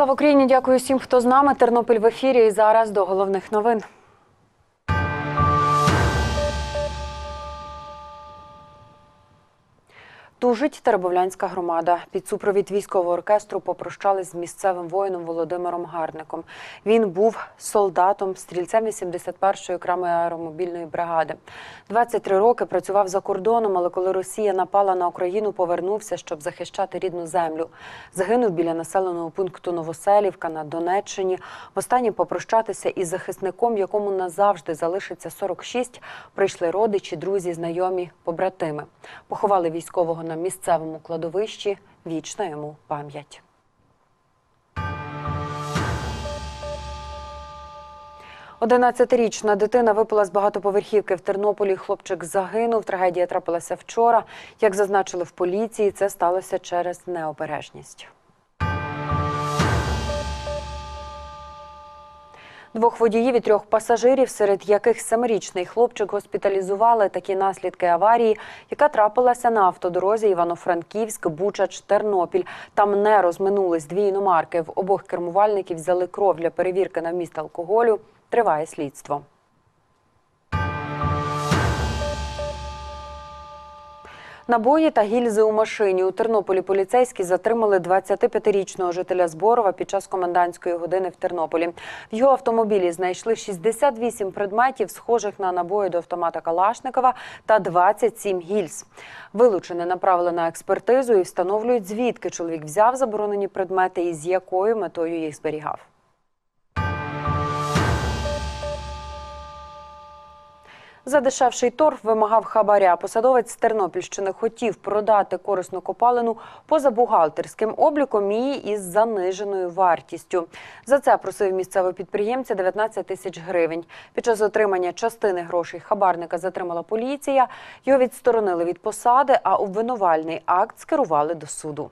Слава Україні! Дякую всім, хто з нами. Тернопіль в ефірі. І зараз до головних новин. Тужить Теребовлянська громада. Під супровід військового оркестру попрощались з місцевим воїном Володимиром Гарником. Він був солдатом, стрільцем 81-ї окремої аеромобільної бригади. 23 роки працював за кордоном, але коли Росія напала на Україну, повернувся, щоб захищати рідну землю. Загинув біля населеного пункту Новоселівка на Донеччині. Востаннє попрощатися із захисником, якому назавжди залишиться 46, прийшли родичі, друзі, знайомі, побратими. Поховали військового на місцевому кладовищі. Вічна йому пам'ять. Одинадцятирічна дитина випала з багатоповерхівки в Тернополі. Хлопчик загинув. Трагедія трапилася вчора. Як зазначили в поліції, це сталося через необережність. Двох водіїв і трьох пасажирів, серед яких семирічний хлопчик госпіталізували такі наслідки аварії, яка трапилася на автодорозі Івано-Франківськ, Бучач, Тернопіль. Там не розминулись дві іномарки. В обох кермувальників взяли кров для перевірки на вміст алкоголю. Триває слідство. Набої та гільзи у машині у Тернополі поліцейські затримали 25-річного жителя Зборова під час комендантської години в Тернополі. В його автомобілі знайшли 68 предметів, схожих на набої до автомата Калашникова, та 27 гільз. Вилучене направили на експертизу і встановлюють, звідки чоловік взяв заборонені предмети і з якою метою їх зберігав. За дешевший торг вимагав хабаря. Посадовець з Тернопільщини хотів продати корисну копалину поза бухгалтерським обліком і із заниженою вартістю. За це просив місцевого підприємця 19 тисяч гривень. Під час отримання частини грошей хабарника затримала поліція. Його відсторонили від посади, а обвинувальний акт скерували до суду.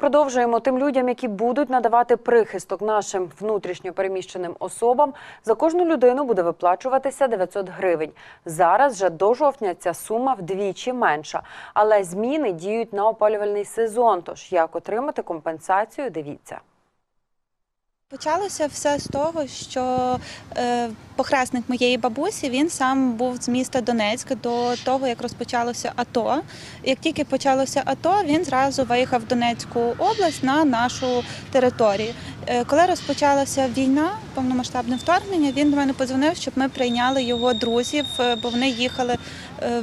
Продовжуємо тим людям, які будуть надавати прихисток нашим внутрішньо переміщеним особам. За кожну людину буде виплачуватися 900 гривень. Зараз вже до жовтня ця сума вдвічі менша. Але зміни діють на опалювальний сезон. Тож як отримати компенсацію? Дивіться. Почалося все з того, що е, похресник моєї бабусі він сам був з міста Донецьк до того, як розпочалося АТО. Як тільки почалося АТО, він зразу виїхав в Донецьку область на нашу територію. Е, коли розпочалася війна, повномасштабне вторгнення, він до мене подзвонив, щоб ми прийняли його друзів, е, бо вони їхали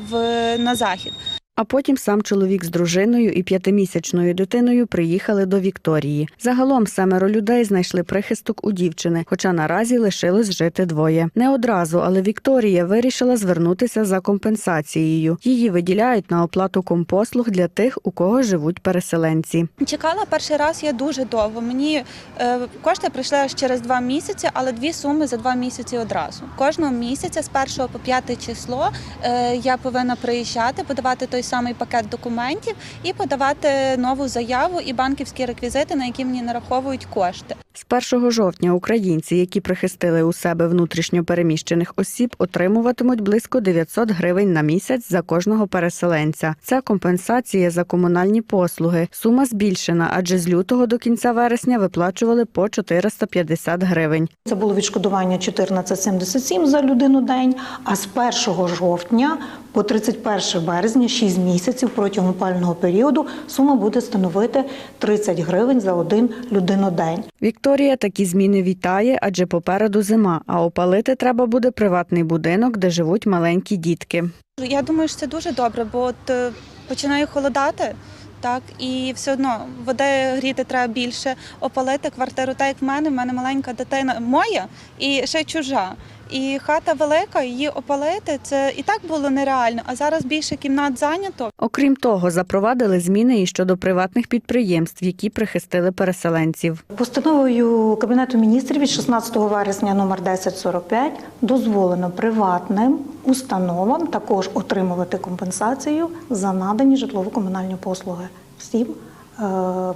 в, на захід. А потім сам чоловік з дружиною і п'ятимісячною дитиною приїхали до Вікторії. Загалом семеро людей знайшли прихисток у дівчини, хоча наразі лишилось жити двоє. Не одразу, але Вікторія вирішила звернутися за компенсацією. Її виділяють на оплату компослуг для тих, у кого живуть переселенці. Чекала перший раз я дуже довго. Мені е, кошти прийшли аж через два місяці, але дві суми за два місяці одразу. Кожного місяця з 1 по 5 число е, я повинна приїжджати, подавати той самий пакет документів і подавати нову заяву і банківські реквізити, на які мені нараховують кошти. З 1 жовтня українці, які прихистили у себе внутрішньо переміщених осіб, отримуватимуть близько 900 гривень на місяць за кожного переселенця. Це компенсація за комунальні послуги. Сума збільшена, адже з лютого до кінця вересня виплачували по 450 гривень. Це було відшкодування 14,77 за людину день, а з 1 жовтня по 31 березня, 6 місяців протягом опального періоду, сума буде становити 30 гривень за один людинодень. Вікторія такі зміни вітає, адже попереду зима, а опалити треба буде приватний будинок, де живуть маленькі дітки. Я думаю, що це дуже добре, бо от е, починає холодати. Так, і все одно води гріти треба більше, опалити квартиру. Так як в мене, в мене маленька дитина моя і ще чужа. І хата велика, її опалити це і так було нереально. А зараз більше кімнат зайнято. Окрім того, запровадили зміни і щодо приватних підприємств, які прихистили переселенців. Постановою Кабінету міністрів від 16 вересня номер 1045 дозволено приватним установам також отримувати компенсацію за надані житлово-комунальні послуги всім е,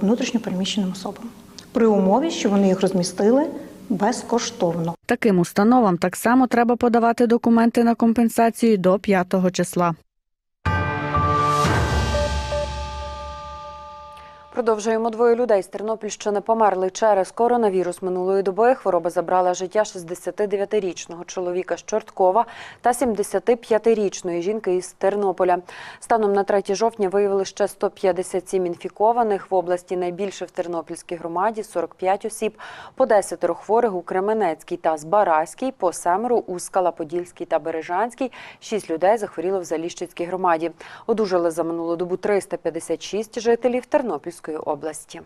внутрішньопереміщеним особам при умові, що вони їх розмістили безкоштовно. Таким установам так само треба подавати документи на компенсацію до 5 числа. Продовжуємо двоє людей з Тернопільщини померли через коронавірус минулої доби. Хвороба забрала життя 69-річного чоловіка з Чорткова та 75-річної жінки із Тернополя. Станом на 3 жовтня виявили ще 157 інфікованих. В області найбільше в Тернопільській громаді 45 осіб, по 10 хворих у Кременецькій та Збаразькій, по семеро у Скалаподільській та Бережанській. Шість людей захворіло в Заліщицькій громаді. Одужали за минулу добу 356 жителів Тернопільської області.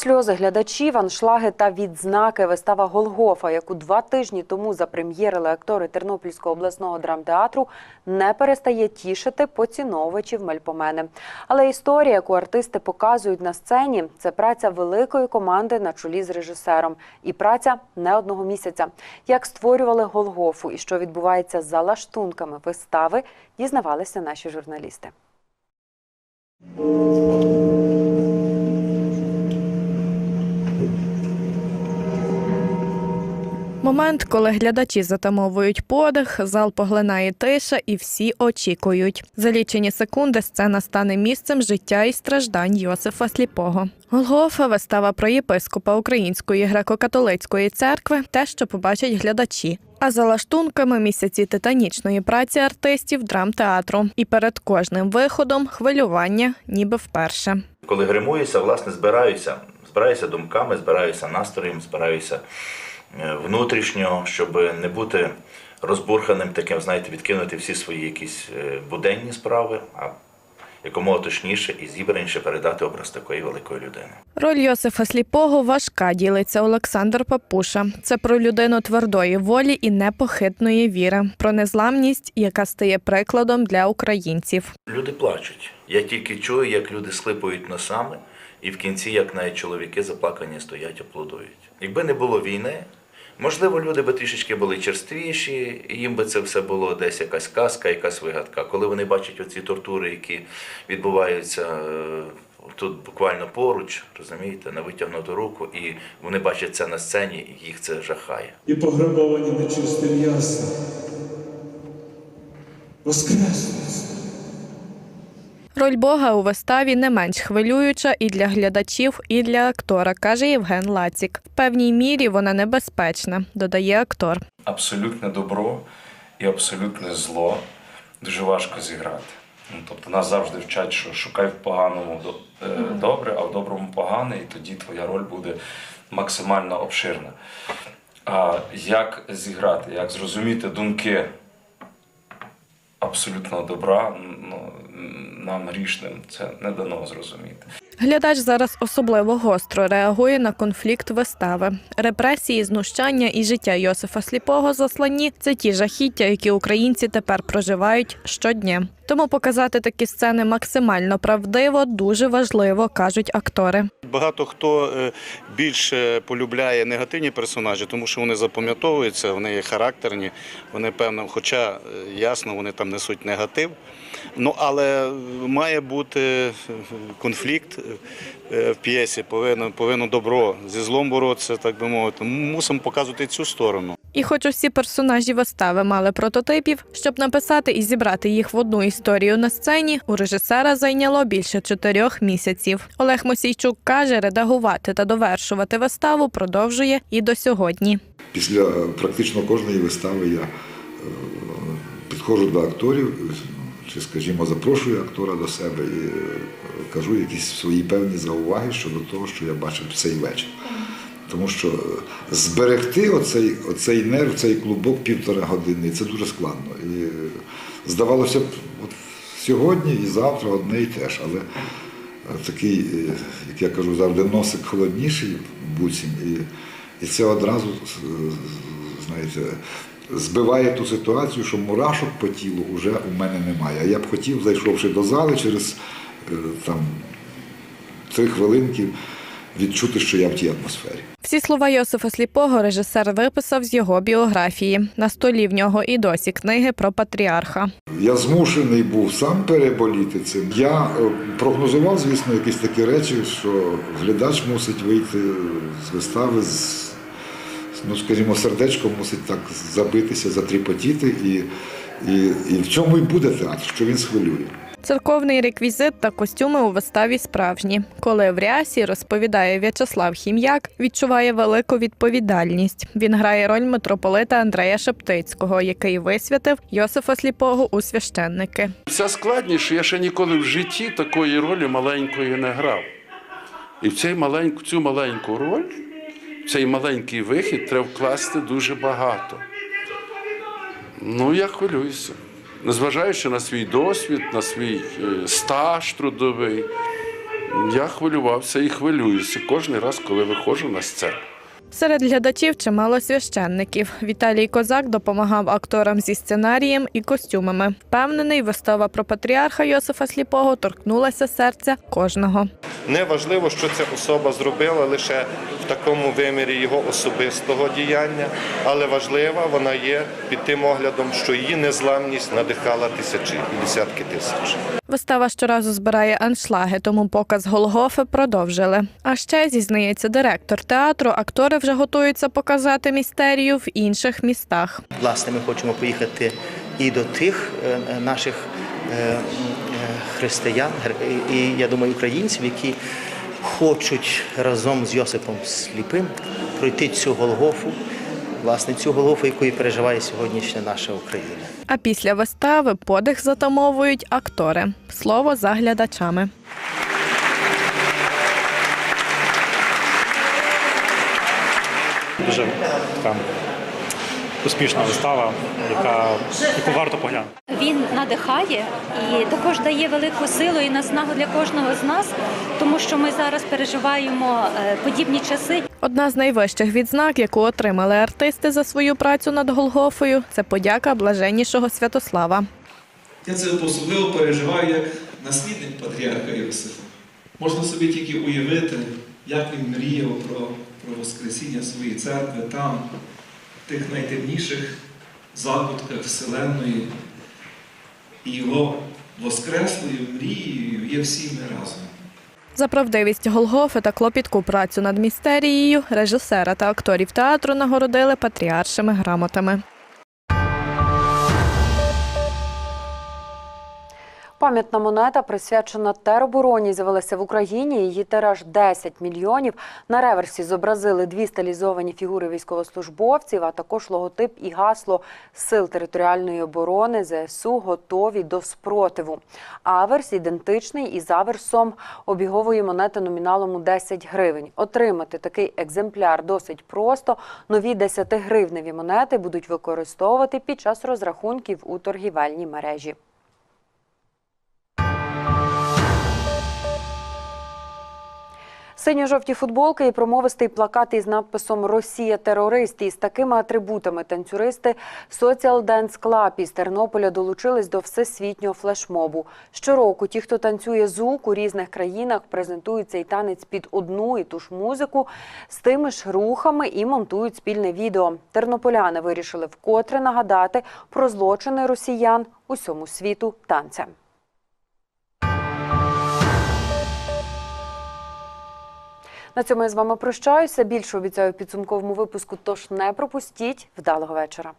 Сльози глядачів, аншлаги та відзнаки. Вистава Голгофа, яку два тижні тому запрем'єрили актори Тернопільського обласного драмтеатру, не перестає тішити поціновувачів мельпомени. Але історія, яку артисти показують на сцені, це праця великої команди на чолі з режисером. І праця не одного місяця. Як створювали Голгофу і що відбувається за лаштунками вистави, дізнавалися наші журналісти. Момент, коли глядачі затамовують подих, зал поглинає тиша і всі очікують. За лічені секунди сцена стане місцем життя і страждань Йосифа Сліпого. Голгофа вистава про єпископа Української греко-католицької церкви, те, що побачать глядачі. А за лаштунками місяці титанічної праці артистів драмтеатру. І перед кожним виходом хвилювання, ніби вперше. Коли гримуюся, власне, збираюся. Збираюся думками, збираюся настроєм, збираюся е, внутрішньо, щоб не бути розбурханим, таким, знаєте, відкинути всі свої якісь е, буденні справи, а якомога точніше і зібраніше передати образ такої великої людини. Роль Йосифа Сліпого важка ділиться Олександр Папуша. Це про людину твердої волі і непохитної віри, про незламність, яка стає прикладом для українців. Люди плачуть. Я тільки чую, як люди слипають носами, і в кінці, як навіть чоловіки заплакані стоять, аплодують. Якби не було війни, можливо, люди би трішечки були черствіші, їм би це все було десь якась казка, якась вигадка. Коли вони бачать оці тортури, які відбуваються е, тут буквально поруч, розумієте, на витягнуту руку, і вони бачать це на сцені, їх це жахає. і пограбовані нечисте м'ясо. Воскреснуть. Роль Бога у виставі не менш хвилююча і для глядачів, і для актора, каже Євген Лацік. В певній мірі вона небезпечна, додає актор. абсолютне добро і абсолютне зло дуже важко зіграти. Ну, тобто нас завжди вчать, що шукай в поганому е, добре, а в доброму погане, і тоді твоя роль буде максимально обширна. А як зіграти, як зрозуміти думки абсолютного добра, ну, нам грішним це не дано зрозуміти. Глядач зараз особливо гостро реагує на конфлікт вистави. Репресії, знущання і життя Йосифа Сліпого заслані це ті жахіття, які українці тепер проживають щодня. Тому показати такі сцени максимально правдиво дуже важливо, кажуть актори. Багато хто е, більше полюбляє негативні персонажі, тому що вони запам'ятовуються, вони є характерні, вони певно, хоча е, ясно, вони там несуть негатив. Ну але має бути конфлікт е, в п'єсі, повинно, повинно добро зі злом боротися, так би мовити. Мусимо показувати цю сторону. І хоч усі персонажі вистави мали прототипів, щоб написати і зібрати їх в одну історію на сцені, у режисера зайняло більше чотирьох місяців. Олег Мосійчук каже, редагувати та довершувати виставу продовжує і до сьогодні. Після е, практично кожної вистави я е, підходжу до акторів, чи, скажімо, запрошую актора до себе і е, кажу якісь свої певні зауваги щодо того, що я бачив цей вечір. Тому що е, зберегти оцей, оцей нерв, цей клубок півтора години, це дуже складно. І е, здавалося б, от сьогодні і завтра одне і те ж, але такий, як я кажу завжди, носик холодніший буцім, і, і це одразу, знаєте, збиває ту ситуацію, що мурашок по тілу вже у мене немає. А я б хотів, зайшовши до зали через е, там, три хвилинки, відчути, що я в тій атмосфері. Всі слова Йосифа Сліпого режисер виписав з його біографії. На столі в нього і досі книги про патріарха. Я змушений був сам переболіти цим. Я е, прогнозував, звісно, якісь такі речі, що глядач мусить вийти з вистави з, ну, скажімо, сердечком мусить так забитися, затріпотіти, і, і, і в чому й буде театр, що він схвилює. Церковний реквізит та костюми у виставі справжні. Коли в рясі розповідає В'ячеслав Хім'як, відчуває велику відповідальність. Він грає роль митрополита Андрея Шептицького, який висвятив Йосифа Сліпого у священники. Вся складність, що я ще ніколи в житті такої ролі маленької не грав. І в цей маленьку, цю маленьку роль, цей маленький вихід треба вкласти дуже багато. Ну, я хвилююся. Незважаючи на свій досвід, на свій е, стаж трудовий, я хвилювався і хвилююся кожен раз, коли виходжу на сцену. Серед глядачів чимало священників. Віталій Козак допомагав акторам зі сценарієм і костюмами. Впевнений, вистава про патріарха Йосифа Сліпого торкнулася серця кожного. Не важливо, що ця особа зробила лише в такому вимірі його особистого діяння, але важлива вона є під тим оглядом, що її незламність надихала тисячі і десятки тисяч. Вистава щоразу збирає аншлаги, тому показ Голгофи продовжили. А ще зізнається директор театру. Актори вже готуються показати містерію в інших містах. Власне, ми хочемо поїхати і до тих е, е, наших е, християн, і я думаю, українців, які хочуть разом з Йосипом Сліпим пройти цю Голгофу, власне, цю голову, якою переживає сьогоднішня наша Україна. А після вистави подих затамовують актори. Слово за глядачами. Дуже така успішна вистава, яка, яку варто поглянути. Він надихає і також дає велику силу і наснагу для кожного з нас, тому що ми зараз переживаємо е, подібні часи. Одна з найвищих відзнак, яку отримали артисти за свою працю над Голгофою, це подяка блаженнішого Святослава. Я це особливо переживаю як наслідник патріарха Йосифа. Можна собі тільки уявити, як він мріяв про, про Воскресіння своєї церкви там, тих найтемніших закутках Вселенної. І його воскреслою мрією є всі ми разом. За правдивість Голгофи та клопітку працю над містерією режисера та акторів театру нагородили патріаршими грамотами. Пам'ятна монета, присвячена теробороні, з'явилася в Україні. Її тираж 10 мільйонів. На реверсі зобразили дві стилізовані фігури військовослужбовців, а також логотип і гасло Сил територіальної оборони ЗСУ готові до спротиву. Аверс ідентичний із аверсом обігової монети номіналом у 10 гривень. Отримати такий екземпляр досить просто. Нові 10-гривневі монети будуть використовувати під час розрахунків у торгівельній мережі. Синьо-жовті футболки і промовистий плакат із надписом Росія терорист. Із такими атрибутами танцюристи Social Dance Club із Тернополя долучились до всесвітнього флешмобу. Щороку ті, хто танцює зук у різних країнах, презентують цей танець під одну і ту ж музику з тими ж рухами і монтують спільне відео. Тернополяни вирішили вкотре нагадати про злочини росіян усьому світу танцем. На цьому я з вами прощаюся. Більше обіцяю в підсумковому випуску. Тож не пропустіть. Вдалого вечора.